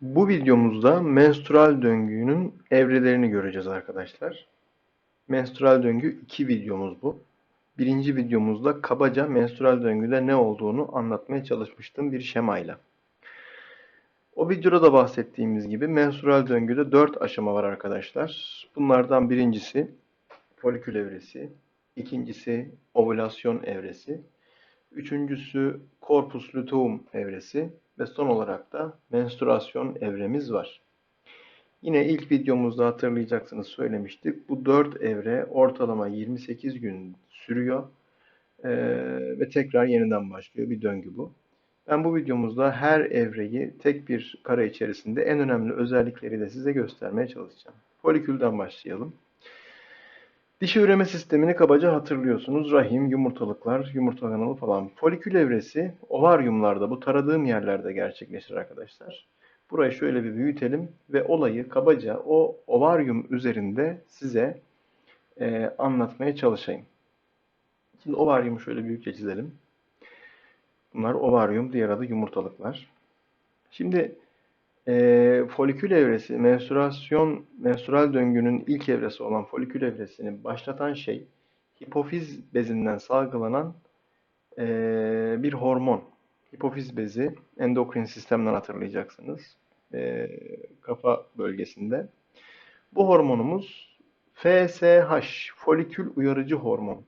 Bu videomuzda menstrual döngünün evrelerini göreceğiz arkadaşlar. Menstrual döngü 2 videomuz bu. Birinci videomuzda kabaca menstrual döngüde ne olduğunu anlatmaya çalışmıştım bir şemayla. O videoda da bahsettiğimiz gibi menstrual döngüde 4 aşama var arkadaşlar. Bunlardan birincisi folikül evresi, ikincisi ovülasyon evresi, üçüncüsü corpus luteum evresi ve son olarak da menstruasyon evremiz var. Yine ilk videomuzda hatırlayacaksınız söylemiştik. Bu 4 evre ortalama 28 gün sürüyor Ee, ve tekrar yeniden başlıyor. Bir döngü bu. Ben bu videomuzda her evreyi tek bir kare içerisinde en önemli özellikleri de size göstermeye çalışacağım. Folikülden başlayalım. Dişi üreme sistemini kabaca hatırlıyorsunuz. Rahim, yumurtalıklar, yumurta kanalı falan. Folikül evresi ovaryumlarda bu taradığım yerlerde gerçekleşir arkadaşlar. Burayı şöyle bir büyütelim ve olayı kabaca o ovaryum üzerinde size e, anlatmaya çalışayım. Şimdi ovaryumu şöyle büyükçe çizelim. Bunlar ovaryum, diğer adı yumurtalıklar. Şimdi e, folikül evresi, menstruasyon, menstrual döngünün ilk evresi olan folikül evresini başlatan şey hipofiz bezinden salgılanan e, bir hormon. Hipofiz bezi endokrin sistemden hatırlayacaksınız. E, kafa bölgesinde. Bu hormonumuz FSH, folikül uyarıcı hormon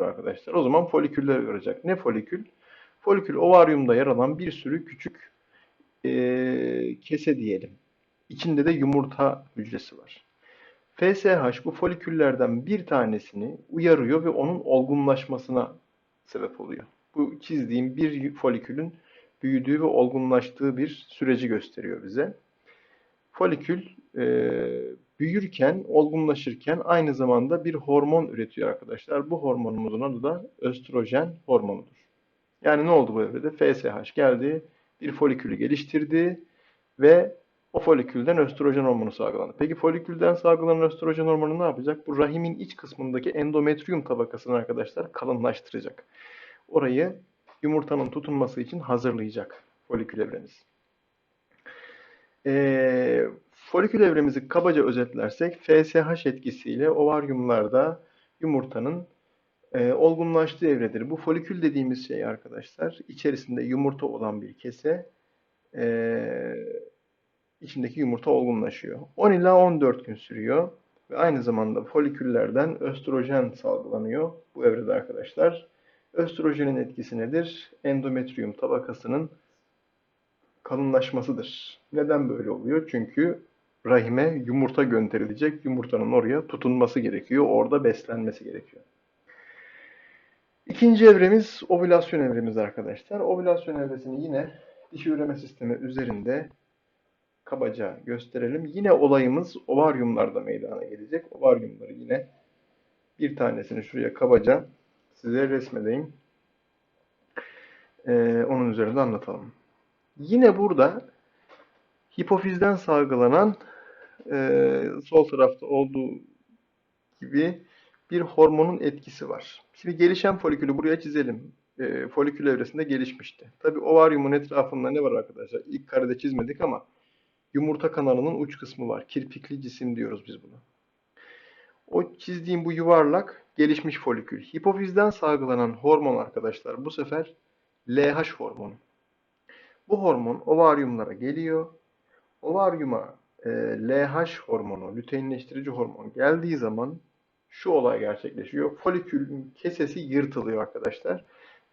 arkadaşlar. O zaman foliküller uyaracak. Ne folikül? Folikül ovaryumda yer alan bir sürü küçük e, kese diyelim. İçinde de yumurta hücresi var. FSH bu foliküllerden bir tanesini uyarıyor ve onun olgunlaşmasına sebep oluyor. Bu çizdiğim bir folikülün büyüdüğü ve olgunlaştığı bir süreci gösteriyor bize. Folikül e, büyürken, olgunlaşırken aynı zamanda bir hormon üretiyor arkadaşlar. Bu hormonumuzun adı da östrojen hormonudur. Yani ne oldu bu evrede? FSH geldi, bir folikülü geliştirdi ve o folikülden östrojen hormonu salgılandı. Peki folikülden salgılanan östrojen hormonu ne yapacak? Bu rahimin iç kısmındaki endometrium tabakasını arkadaşlar kalınlaştıracak. Orayı yumurtanın tutunması için hazırlayacak folikül evremiz. Ee, folikül evremizi kabaca özetlersek FSH etkisiyle ovaryumlarda yumurtanın e, olgunlaştığı evredir. Bu folikül dediğimiz şey arkadaşlar içerisinde yumurta olan bir kese e, içindeki yumurta olgunlaşıyor. 10 ila 14 gün sürüyor ve aynı zamanda foliküllerden östrojen salgılanıyor bu evrede arkadaşlar. Östrojenin etkisi nedir? Endometrium tabakasının kalınlaşmasıdır. Neden böyle oluyor? Çünkü rahime yumurta gönderilecek. Yumurtanın oraya tutunması gerekiyor. Orada beslenmesi gerekiyor. İkinci evremiz ovülasyon evremiz arkadaşlar. Ovülasyon evresini yine dişi üreme sistemi üzerinde kabaca gösterelim. Yine olayımız ovaryumlarda meydana gelecek. Ovaryumları yine bir tanesini şuraya kabaca size resmedeyim. Ee, onun üzerinde anlatalım. Yine burada hipofizden salgılanan e, sol tarafta olduğu gibi bir hormonun etkisi var. Şimdi gelişen folikülü buraya çizelim. E, folikül evresinde gelişmişti. Tabi ovaryumun etrafında ne var arkadaşlar? İlk karede çizmedik ama yumurta kanalının uç kısmı var. Kirpikli cisim diyoruz biz buna. O çizdiğim bu yuvarlak gelişmiş folikül. Hipofizden salgılanan hormon arkadaşlar bu sefer LH hormonu. Bu hormon ovaryumlara geliyor. Ovaryuma e, LH hormonu, luteinleştirici hormon geldiği zaman şu olay gerçekleşiyor. Folikülün kesesi yırtılıyor arkadaşlar.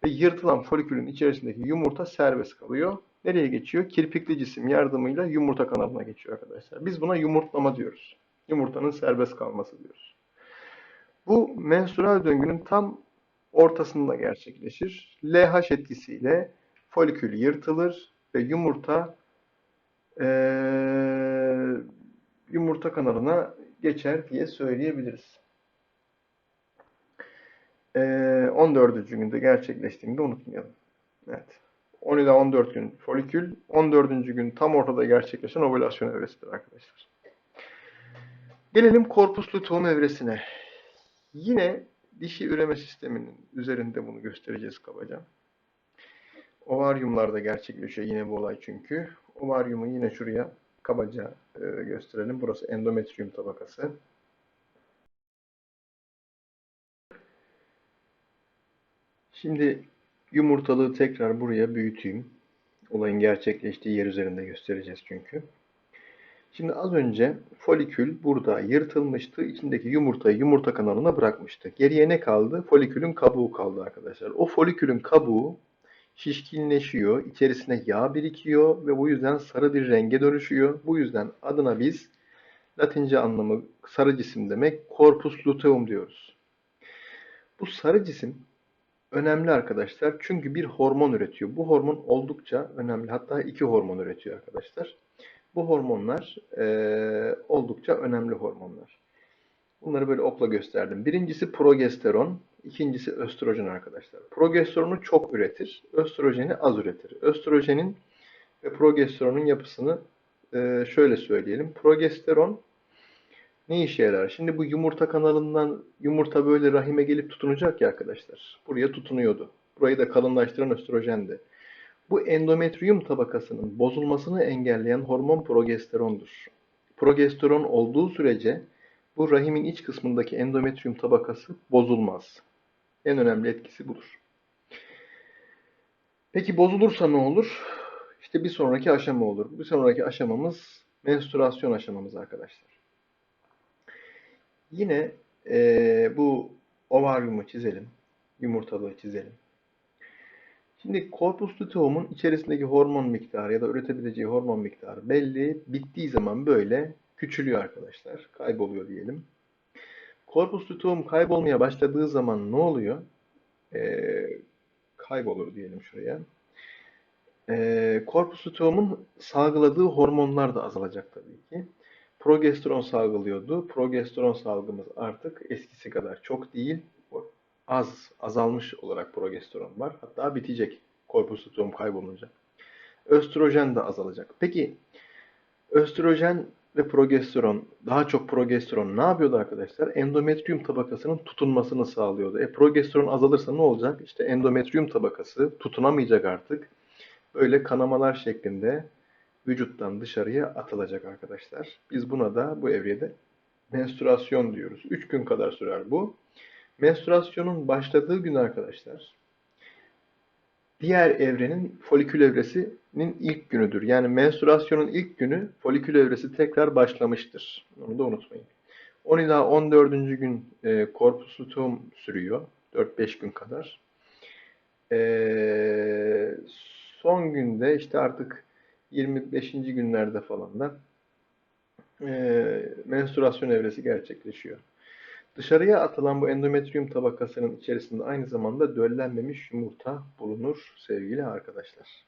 Ve yırtılan folikülün içerisindeki yumurta serbest kalıyor. Nereye geçiyor? Kirpikli cisim yardımıyla yumurta kanalına geçiyor arkadaşlar. Biz buna yumurtlama diyoruz. Yumurtanın serbest kalması diyoruz. Bu menstrual döngünün tam ortasında gerçekleşir. LH etkisiyle folikül yırtılır ve yumurta e, yumurta kanalına geçer diye söyleyebiliriz. E, 14. günde gerçekleştiğini de unutmayalım. Evet. 10 ila 14 gün folikül, 14. gün tam ortada gerçekleşen ovülasyon evresidir arkadaşlar. Gelelim korpus luteum evresine. Yine dişi üreme sisteminin üzerinde bunu göstereceğiz kabaca. Ovaryumlarda gerçekleşiyor yine bu olay çünkü. Ovaryumu yine şuraya kabaca e, gösterelim. Burası endometrium tabakası. Şimdi yumurtalığı tekrar buraya büyüteyim. Olayın gerçekleştiği yer üzerinde göstereceğiz çünkü. Şimdi az önce folikül burada yırtılmıştı. İçindeki yumurtayı yumurta kanalına bırakmıştı. Geriye ne kaldı? Folikülün kabuğu kaldı arkadaşlar. O folikülün kabuğu şişkinleşiyor. içerisine yağ birikiyor ve bu yüzden sarı bir renge dönüşüyor. Bu yüzden adına biz Latince anlamı sarı cisim demek corpus luteum diyoruz. Bu sarı cisim önemli arkadaşlar çünkü bir hormon üretiyor. Bu hormon oldukça önemli. Hatta iki hormon üretiyor arkadaşlar. Bu hormonlar eee, oldukça önemli hormonlar. Bunları böyle okla gösterdim. Birincisi progesteron, ikincisi östrojen arkadaşlar. Progesteronu çok üretir, östrojeni az üretir. Östrojenin ve progesteronun yapısını eee, şöyle söyleyelim. Progesteron ne işe yarar? Şimdi bu yumurta kanalından yumurta böyle rahime gelip tutunacak ya arkadaşlar. Buraya tutunuyordu. Burayı da kalınlaştıran östrojendi. Bu endometrium tabakasının bozulmasını engelleyen hormon progesterondur. Progesteron olduğu sürece bu rahimin iç kısmındaki endometrium tabakası bozulmaz. En önemli etkisi budur. Peki bozulursa ne olur? İşte bir sonraki aşama olur. Bir sonraki aşamamız menstruasyon aşamamız arkadaşlar. Yine eee, bu ovaryumu çizelim. Yumurtalığı çizelim. Şimdi korpus luteum'un içerisindeki hormon miktarı ya da üretebileceği hormon miktarı belli. Bittiği zaman böyle küçülüyor arkadaşlar. Kayboluyor diyelim. Korpus luteum kaybolmaya başladığı zaman ne oluyor? Ee, kaybolur diyelim şuraya. Ee, korpus luteum'un salgıladığı hormonlar da azalacak tabii ki. Progesteron salgılıyordu. Progesteron salgımız artık eskisi kadar çok değil. Az, azalmış olarak progesteron var. Hatta bitecek korpus luteum kaybolunca. Östrojen de azalacak. Peki östrojen ve progesteron, daha çok progesteron ne yapıyordu arkadaşlar? Endometrium tabakasının tutunmasını sağlıyordu. E progesteron azalırsa ne olacak? İşte endometrium tabakası tutunamayacak artık. Böyle kanamalar şeklinde vücuttan dışarıya atılacak arkadaşlar. Biz buna da bu evrede menstruasyon diyoruz. 3 gün kadar sürer bu. Menstruasyonun başladığı gün arkadaşlar diğer evrenin folikül evresinin ilk günüdür. Yani menstruasyonun ilk günü folikül evresi tekrar başlamıştır. Onu da unutmayın. 10 ila 14. gün e, corpus luteum sürüyor. 4-5 gün kadar. E, son günde işte artık 25. günlerde falan da e, menstruasyon evresi gerçekleşiyor. Dışarıya atılan bu endometrium tabakasının içerisinde aynı zamanda döllenmemiş yumurta bulunur sevgili arkadaşlar.